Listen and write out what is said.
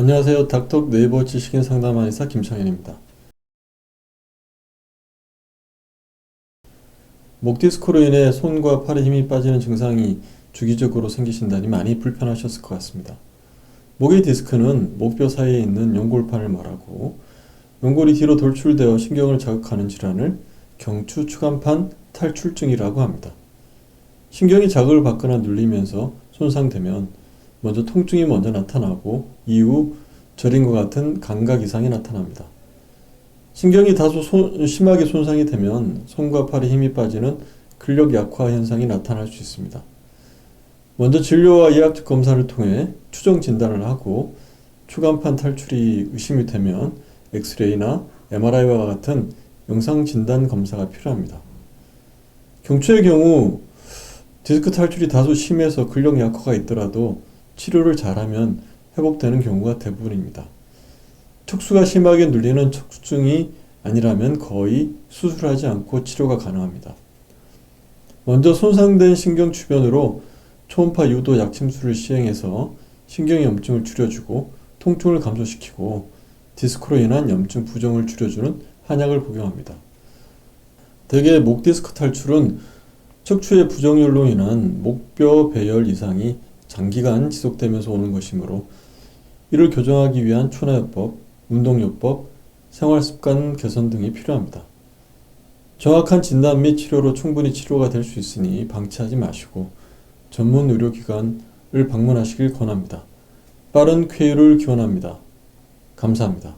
안녕하세요. 닥터 네이버 지식인 상담원의사 김창현입니다. 목 디스크로 인해 손과 팔에 힘이 빠지는 증상이 주기적으로 생기신다니 많이 불편하셨을 것 같습니다. 목의 디스크는 목뼈 사이에 있는 연골판을 말하고 연골이 뒤로 돌출되어 신경을 자극하는 질환을 경추 추간판 탈출증이라고 합니다. 신경이 자극을 받거나 눌리면서 손상되면 먼저 통증이 먼저 나타나고 이후 저림과 같은 감각 이상이 나타납니다. 신경이 다소 손- 심하게 손상이 되면 손과 팔에 힘이 빠지는 근력 약화 현상이 나타날 수 있습니다. 먼저 진료와 의학적 검사를 통해 추정 진단을 하고 추간판 탈출이 의심이 되면 엑스레이나 MRI와 같은 영상 진단 검사가 필요합니다. 경추의 경우 디스크 탈출이 다소 심해서 근력 약화가 있더라도 치료를 잘하면 회복되는 경우가 대부분입니다. 척수가 심하게 눌리는 척수증이 아니라면 거의 수술하지 않고 치료가 가능합니다. 먼저 손상된 신경 주변으로 초음파 유도 약침술을 시행해서 신경의 염증을 줄여주고 통증을 감소시키고 디스크로 인한 염증 부정을 줄여주는 한약을 복용합니다. 대개 목 디스크 탈출은 척추의 부정열로 인한 목뼈 배열 이상이 장기간 지속되면서 오는 것이므로 이를 교정하기 위한 초나요법, 운동요법, 생활습관 개선 등이 필요합니다. 정확한 진단 및 치료로 충분히 치료가 될 수 있으니 방치하지 마시고 전문 의료기관을 방문하시길 권합니다. 빠른 쾌유를 기원합니다. 감사합니다.